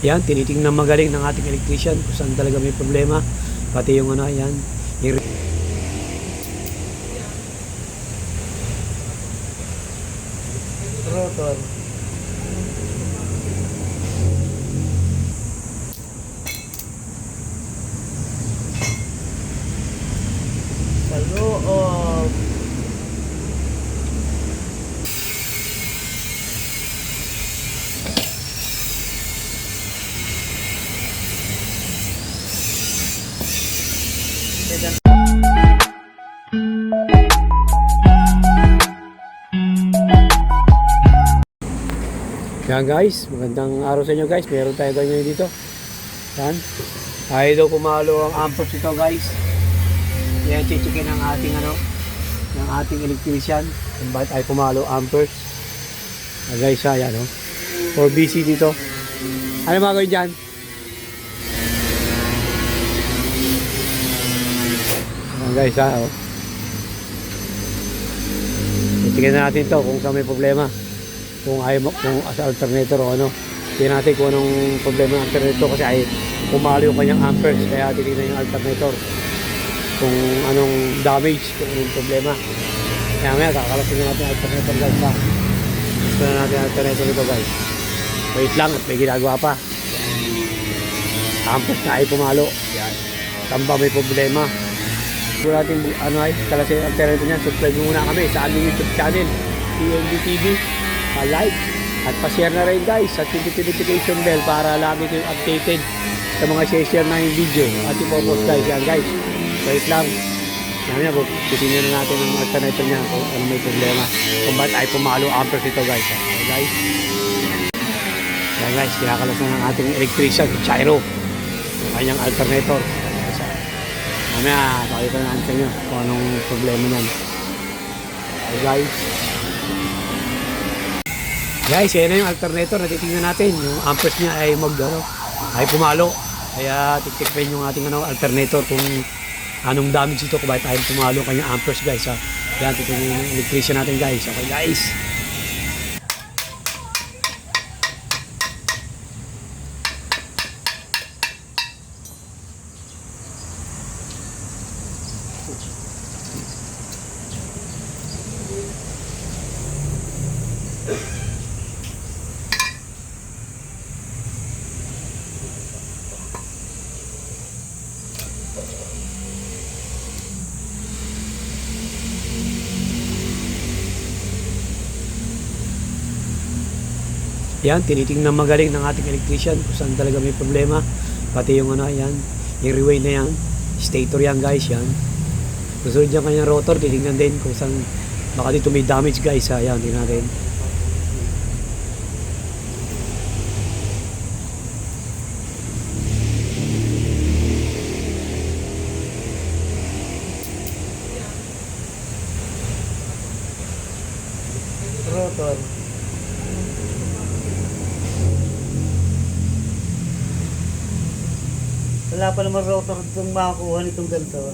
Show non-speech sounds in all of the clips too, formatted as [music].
Yan, tinitingnan magaling ng ating electrician kung saan talaga may problema. Pati yung ano, yan. Yan guys, magandang araw sa inyo guys. Meron tayo ganyan dito. Yan. Tayo daw pumalo ang amperes ito guys. Yan, chichikin ng ating ano, ng ating electrician. Kung bakit ay pumalo amperes. Ah, guys, ha, yan o. 4BC dito. Ano mga gawin dyan? Yan guys, ha, o. Chichikin na natin to kung saan may problema kung ayaw mo, kung as alternator o ano. Tingnan natin kung anong problema ng alternator kasi ay pumalo yung kanyang amperes kaya titignan yung alternator kung anong damage, kung anong problema. Kaya maya, kakalasin na natin alternator guys ha. Gusto na natin alternator ito guys. Wait lang may ginagawa pa. Amperes na ay pumalo. Yan. Saan ba may problema? Kung natin ano ay kalasin yung alternator niya, subscribe muna kami sa aming YouTube channel, PNB TV pa-like. At pa-share na rin guys at yung notification bell para lagi kayong updated sa mga share na yung video. At ipopost guys yan guys. Wait lang. Yan yan titingnan na natin ang alternator niya kung ano may problema. Kung ba't ay pumalo amperes ito guys. Okay guys. Yan guys kinakalas na ng ating electrician Chairo. Yung kanyang alternator. Mamaya pakita na natin sa inyo kung anong problema niyan. Okay guys Guys, yan yung alternator na titingnan natin. Yung amperes niya ay mag, ano, ay pumalo. Kaya titikpan yung ating ano, alternator kung anong damage ito kung bakit ay pumalo kanyang amperes guys. Ha. Yan, titingnan yung electrician natin guys. Okay guys. Yan, tinitingnan magaling ng ating electrician kung saan talaga may problema. Pati yung ano, yan, yung relay na yan. Stator yan guys, yan. Susunod yung kanyang rotor, titingnan din kung saan baka dito may damage guys. Ha. Yan, tingnan natin. Wala pa naman rotor itong makakuha nitong ganito.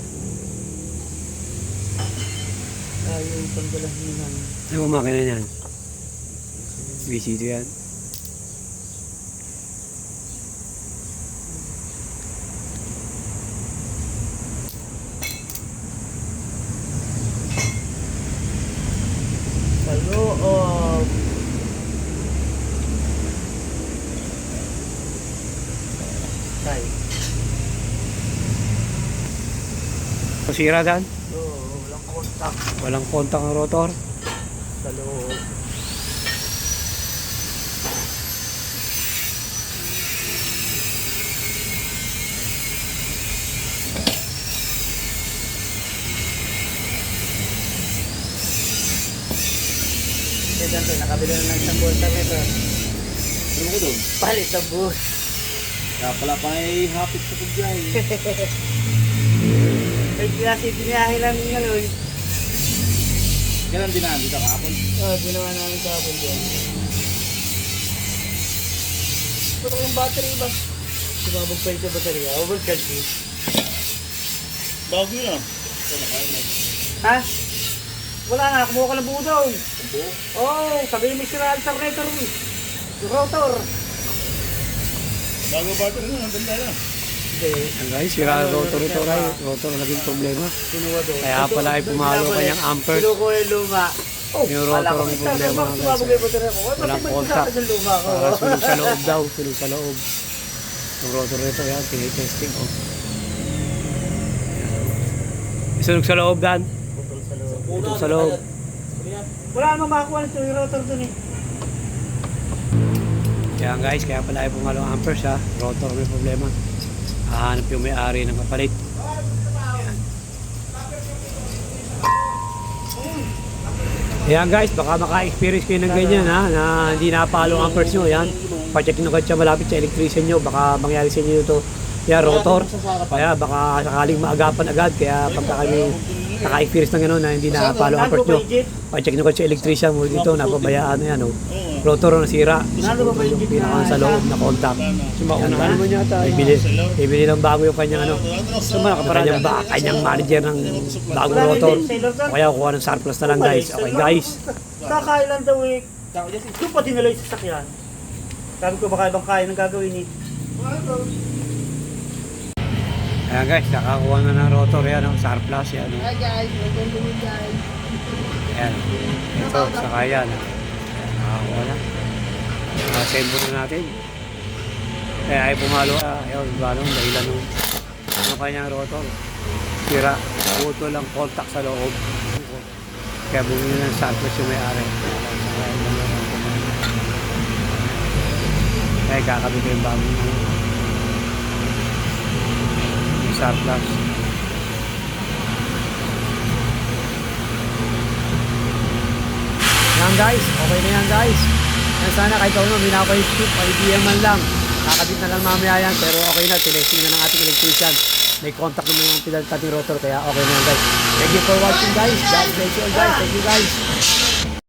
Ayaw yung panggalahinan. Ano mo makina niyan? BC2 yan. Masira dan? Oo, walang kontak Walang kontak ang rotor. sa loob. Nakabila na ng isang bolta nito. Ano ko doon? Palit ang buhos. Kaya pala pa ay hapit sa pagbiyahe. [laughs] Ay, kasi binahe lang yung ano. eh. Kailan din na dito kahapon? Oo, oh, ginawa namin kahapon dyan. Puto yung battery ba? Sumabog pa yung sa battery. Overcharge eh. Bago yun ah. Na. Ha? Wala nga, kumuha ka ng buo daw. Ito? Oo, oh, sabi ni Mr. Alternator. Rotor. Bago battery na, ganda na. Yan guys, sira ang rotor ito guys. Rotor ang naging problema. Kaya pala ay pumalo kanyang amper. Luma. Oh, Yung rotor ang problema, Walang contact. Para sunog sa loob daw, [laughs] sunog sa loob. Yung rotor nito, yan, tinitesting oh. Sunog sa loob, Dan. Sa. Sunog sa loob. Wala namang makakuha nito yung rotor doon eh. Yan guys, kaya pala ay pumalo ang ampers ha. Rotor may problema. Hahanap yung may-ari ng kapalit. Yan. Yan guys, baka maka-experience kayo ng ganyan ha, na hindi napalo ang ampers nyo. Yan, pacheck nyo kayo malapit sa electrician nyo, baka mangyari sa inyo ito. Yan, rotor. Kaya baka sakaling maagapan agad, kaya pagka kami naka-experience ng gano'n na hindi napalo ang ampers nyo, pacheck nyo kayo sa electrician mo dito, napabayaan na yan. Oh. Rotor na ba yung pinaka sa loob na contact. Yan, ano naman yata. Ibili, ibili ng bago yung kanyang ano. Yung kanyang, ba, kanyang manager ng bagong rotor. O kaya kuha ng surplus na lang guys. Okay guys. Kakailan daw eh. Doon pa dinala yung sasakyan. Sabi ko baka ibang kaya ng gagawin eh. Ayan guys, nakakuha na ng rotor yan. Ang surplus yan. oh. Hi guys, welcome to guys. Ayan. Ito, saka yan. Ayan, Nakakuha na. Nakasembo na natin. Kaya ay pumalo. ah, Ayun, gano'n, dahilan nung ano kanyang rotor. Sira. Puto lang contact sa loob. Kaya bumili ng surplus yung may-ari. Kaya kakabit ko yung bagong surplus. Yan guys, okay na yan guys. Yan sana kahit ako no, minako yung scoop, idea man lang. Kakabit na lang mamaya yan, pero okay na, tinesting na ng ating electrician. May contact naman yung ng rotor, kaya okay na yan guys. Thank you for watching guys. God bless you all guys. Thank you guys.